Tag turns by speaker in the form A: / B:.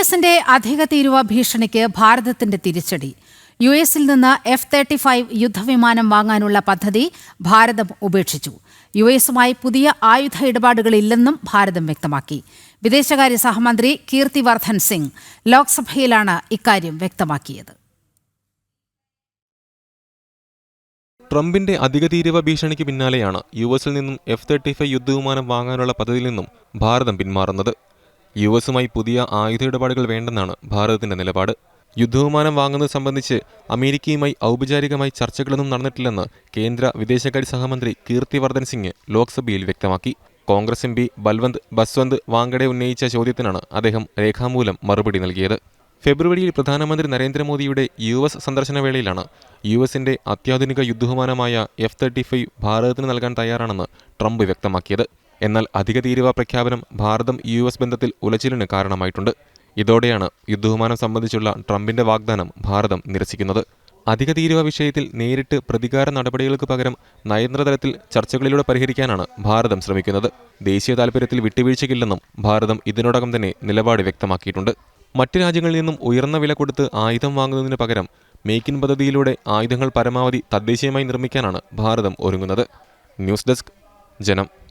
A: എസിന്റെ അധിക തീരുവ ഭീഷണിക്ക് ഭാരതത്തിന്റെ തിരിച്ചടി. യു എസിൽ നിന്ന് എഫ് തേർട്ടി ഫൈവ് യുദ്ധവിമാനം വാങ്ങാനുള്ള പദ്ധതി ഭാരതം ഉപേക്ഷിച്ചു. യു എസുമായി പുതിയ ആയുധ ഇടപാടുകളില്ലെന്നും ഭാരതം വ്യക്തമാക്കി. വിദേശകാര്യ സഹമന്ത്രി കീർത്തിവർദ്ധൻ സിംഗ് ലോക്സഭയിലാണ് ഇക്കാര്യം വ്യക്തമാക്കിയത്.
B: ട്രംപിന്റെ അധിക തീരുവ ഭീഷണിക്ക് പിന്നാലെയാണ് യു എസിൽ നിന്നും എഫ് തേർട്ടി ഫൈവ് യുദ്ധവിമാനം വാങ്ങാനുള്ള പദ്ധതിയിൽ നിന്നും ഭാരതം പിന്മാറുന്നത്. യു എസുമായി പുതിയ ആയുധ ഇടപാടുകൾ വേണ്ടെന്നാണ് ഭാരതത്തിന്റെ നിലപാട്. യുദ്ധവിമാനം വാങ്ങുന്നത് സംബന്ധിച്ച് അമേരിക്കയുമായി ഔപചാരികമായി ചർച്ചകളൊന്നും നടന്നിട്ടില്ലെന്ന് കേന്ദ്ര വിദേശകാര്യ സഹമന്ത്രി കീർത്തിവർദ്ധൻ സിംഗ് ലോക്സഭയിൽ വ്യക്തമാക്കി. Congress M P Balwant Baswant Wankhede ഉന്നയിച്ച ചോദ്യത്തിനാണ് അദ്ദേഹം രേഖാമൂലം മറുപടി നൽകിയത്. ഫെബ്രുവരിയിൽ പ്രധാനമന്ത്രി നരേന്ദ്രമോദിയുടെ യു എസ് സന്ദർശന വേളയിലാണ് യു എസിന്റെ അത്യാധുനിക യുദ്ധവിമാനമായ എഫ് തേർട്ടി ഫൈവ് ഭാരതത്തിന് നൽകാൻ തയ്യാറാണെന്ന് ട്രംപ് വ്യക്തമാക്കിയത്. എന്നാൽ അധിക തീരുവ പ്രഖ്യാപനം ഭാരതം യു എസ് ബന്ധത്തിൽ ഉലച്ചിലിന് കാരണമായിട്ടുണ്ട്. ഇതോടെയാണ് യുദ്ധവിമാനം സംബന്ധിച്ചുള്ള ട്രംപിന്റെ വാഗ്ദാനം ഭാരതം നിരസിക്കുന്നത്. അധിക തീരുവ വിഷയത്തിൽ നേരിട്ട് പ്രതികാര നടപടികൾക്ക് പകരം നയതന്ത്രതലത്തിൽ ചർച്ചകളിലൂടെ പരിഹരിക്കാനാണ് ഭാരതം ശ്രമിക്കുന്നത്. ദേശീയ താൽപര്യത്തിൽ വിട്ടുവീഴ്ചയ്ക്കില്ലെന്നും ഭാരതം ഇതിനോടകം തന്നെ നിലപാട് വ്യക്തമാക്കിയിട്ടുണ്ട്. മറ്റ് രാജ്യങ്ങളിൽ നിന്നും ഉയർന്ന വില കൊടുത്ത് ആയുധം വാങ്ങുന്നതിന് പകരം മേക്ക് ഇൻ പദ്ധതിയിലൂടെ ആയുധങ്ങൾ പരമാവധി തദ്ദേശീയമായി നിർമ്മിക്കാനാണ് ഭാരതം ഒരുങ്ങുന്നത്. ന്യൂസ് ഡെസ്ക് ജനം.